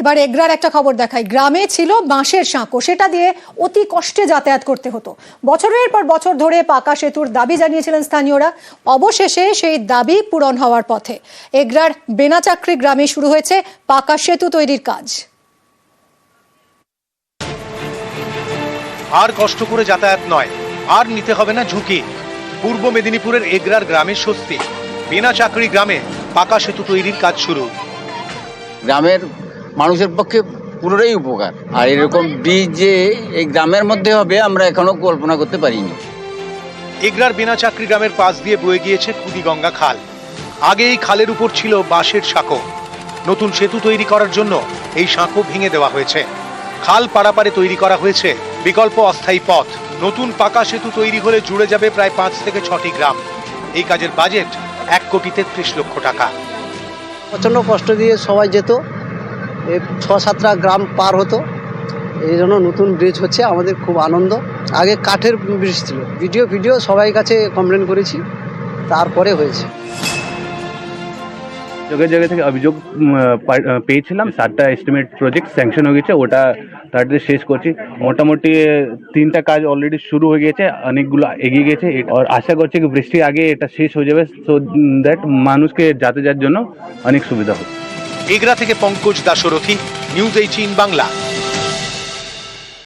এবার এগরার একটা খবর দেখাই। গ্রামে ছিল বাঁশের সাঁকো। সেটা দিয়ে অতি কষ্টে যাতায়াত করতে হতো। বছরের পর বছর ধরে পাকা সেতুর দাবি জানিয়েছিলেন স্থানীয়রা। অবশেষে সেই দাবি পূরণ হওয়ার পথে। এগরার বেনাচাকরি গ্রামে শুরু হয়েছে পাকা সেতু তৈরির কাজ। আর কষ্ট করে যাতায়াত নয়। আর নিতে হবে না ঝুঁকি। পূর্ব মেদিনীপুরের এগরার গ্রামের স্বস্তি। বিনা চাকরি গ্রামে পাকা সেতু তৈরির কাজ শুরু। গ্রামের মানুষের পক্ষে পুরোটাই উপকার। আর এরকম ব্রিজ যে এই গ্রামের মধ্যে হবে আমরা এখনও কল্পনা করতে পারিনি। এগরার বিনা চাকরি গ্রামের পাশ দিয়ে বয়ে গিয়েছে কুদিগঙ্গা খাল। আগে এই খালের উপর ছিল বাঁশের সাঁকো। নতুন সেতু তৈরি করার জন্য এই সাঁকো ভেঙে দেওয়া হয়েছে। খাল পাড়াপাড়ে তৈরি করা হয়েছে বিকল্প অস্থায়ী পথ। নতুন পাকা সেতু তৈরি হলে জুড়ে যাবে প্রায় পাঁচ থেকে ছটি গ্রাম। এই কাজের বাজেট এক কোটি তেত্রিশ লক্ষ টাকা। প্রচণ্ড কষ্ট দিয়ে সবাই যেত। ছ সাতটা গ্রাম পার হতো। এই জন্য নতুন ব্রিজ হচ্ছে, আমাদের খুব আনন্দ। আগে কাঠের ব্রিজ ছিল। ভিডিও ভিডিও সবাই কাছে কমপ্লেন করেছি। তারপরে হয়েছে। জায়গায় জায়গা থেকে অভিযোগ পেয়েছিলাম। সাতটা এস্টিমেট প্রজেক্ট স্যাংশন হয়ে গেছে, ওটা তাড়াতাড়ি শেষ করছি। মোটামুটি তিনটা কাজ অলরেডি শুরু হয়ে গেছে, অনেকগুলো এগিয়ে গেছে। আর আশা করছি কি বৃষ্টির আগে এটা শেষ হয়ে যাবে সো দ্যাট মানুষকে যাতায়াতের জন্য অনেক সুবিধা হবে। এগরা থেকে পঙ্কজ দাসরথী নিউজ এইটিন বাংলা।